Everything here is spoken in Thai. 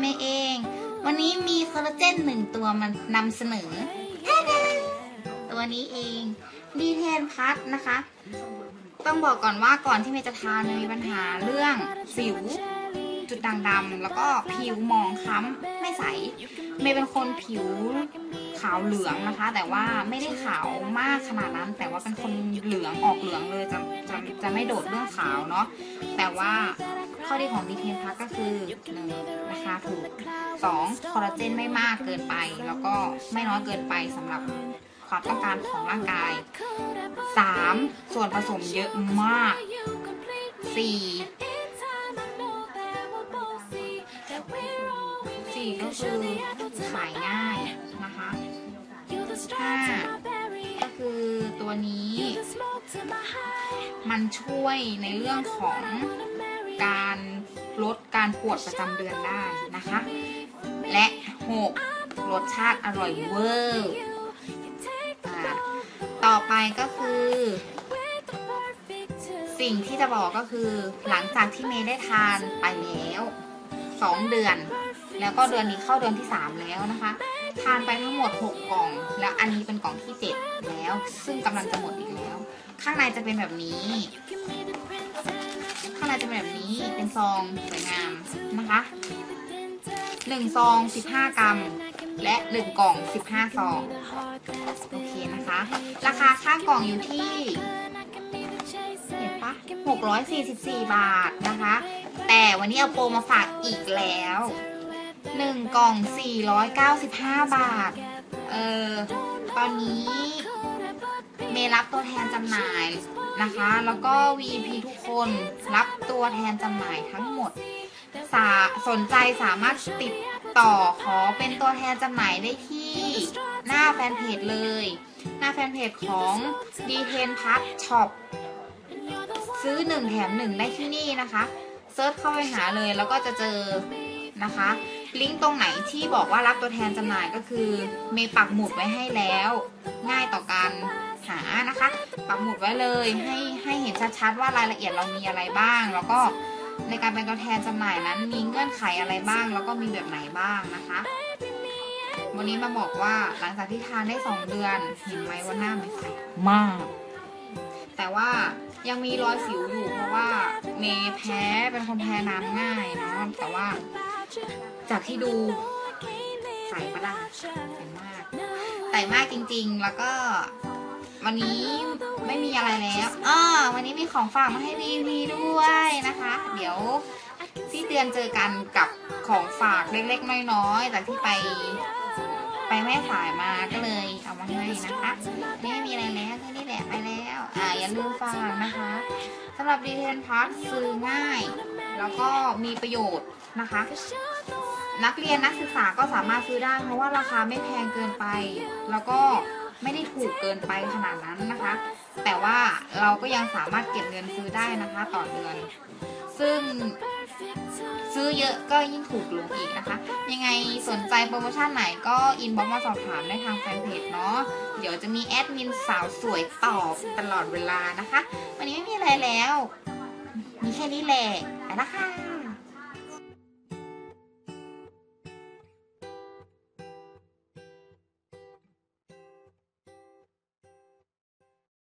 เมย์เอง วันนี้มีคอลลาเจนหนึ่งตัวมานนำเสนอ ตัวนี้เองดีเทนพัทนะคะ ต้องบอกก่อนว่าก่อนที่เมย์จะทานเมมีปัญหาเรื่องสิว จุดด่างดำแล้วก็ผิวหมองคล้ำไม่ใส เมย์เป็นคนผิวขาวเหลืองนะคะ แต่ว่าไม่ได้ขาวมากขนาดนั้น แต่ว่าเป็นคนเหลืองออกเหลืองเลยจะจะจะไม่โดดเรื่องขาวเนาะแต่ว่า ข้อดีของดีเทนพัทก็คือหนึ่งราคาถูกสองคอลลาเจนไม่มากเกินไป แล้วก็ไม่น้อยเกินไปสำหรับความต้องการของร่างกาย 3. ส่วนผสมเยอะมาก 4. สี่ก็คือขายง่ายนะคะห้าก็คือตัวนี้ มันช่วยในเรื่องของ การลดการปวดประจำเดือนได้นะคะ และหกรสชาติอร่อยเวอร์ต่อไปก็คือ สิ่งที่จะบอกก็คือ หลังจากที่เมย์ได้ทานไปแล้วสองเดือน แล้วก็เดือนนี้เข้าเดือนที่ 3 แล้วนะคะทานไปทั้งหมด 6 กล่อง แล้วอันนี้เป็นกล่องที่ 7 แล้ว ซึ่งกำลังจะหมดอีกแล้ว ข้างในจะเป็นแบบนี้ ข้างในจะเป็นแบบนี้ เป็นซองสวยงามนะคะ1ซอง15กรัม และ1กล่อง15ซอง โอเคนะคะ ราคาค่ากล่องอยู่ที่เห็นปะ644บาทนะคะ แต่วันนี้เอาโปรมาฝากอีกแล้ว1กล่อง495บาท เออ ตอนนี้เมรับตัวแทนจำหน่าย นะคะ แล้วก็ VP ทุกคนรับตัวแทนจำหน่ายทั้งหมดสาสนใจสามารถติดต่อขอเป็นตัวแทนจำหน่ายได้ที่หน้าแฟนเพจเลย หน้าแฟนเพจของ d ีเทนพัทช็อปซื้อหนึ่งแถมหนึ่งได้ที่นี่นะคะเซิร์ชเข้าไปหาเลยแล้วก็จะเจอนะคะ ลิงก์ตรงไหนที่บอกว่ารับตัวแทนจำหน่ายก็คือเมย์ปักหมุดไว้ให้แล้ว ง่ายต่อการ หานะคะปักหมุดไว้เลยให้ให้เห็นชัดๆว่ารายละเอียดเรามีอะไรบ้าง แล้วก็ในการเป็นตัวแทนจำหน่ายนั้นมีเงื่อนไขอะไรบ้าง แล้วก็มีแบบไหนบ้างนะคะ วันนี้มาบอกว่าหลังจากที่ทานได้สองเดือนเห็นไหมว่าหน้าไม่ใสมาก แต่ว่ายังมีรอยสิวอยู่เพราะว่าเมย์แพ้เป็นคนแพ้น้ำง่ายเนาะแต่ว่า จากที่ดูใสปะล่ะใสมากใสมากจริงๆ แล้วก็ วันนี้ไม่มีอะไรแล้วอ้อวันนี้มีของฝากมาให้พีพีด้วยนะคะ เดี๋ยวที่เตือนเจอกันกับของฝากเล็กๆน้อยๆจากที่ไปไปแม่สายมาก็เลยเอามาให้นะคะไม่มีอะไรแล้วแค่นี้แหละไปแล้วอ่าอย่าลืมฟังนะคะสำหรับดีเทนพาร์ทซื้อง่าย แล้วก็มีประโยชน์นะคะ นักเรียนนักศึกษาก็สามารถซื้อได้เพราะว่าราคาไม่แพงเกินไป แล้วก็ ไม่ได้ถูกเกินไปขนาดนั้นนะคะ แต่ว่าเราก็ยังสามารถเก็บเงินซื้อได้นะคะต่อเดือน ซึ่งซื้อเยอะก็ยิ่งถูกลงอีกนะคะ ยังไงสนใจโปรโมชั่นไหนก็อินบ็อกมาสอบถามได้ทางแฟนเพจเนาะเดี๋ยวจะมีแอดมินสาวสวยตอบตลอดเวลานะคะ วันนี้ไม่มีอะไรแล้ว มีแค่นี้แหละไปละค่ะ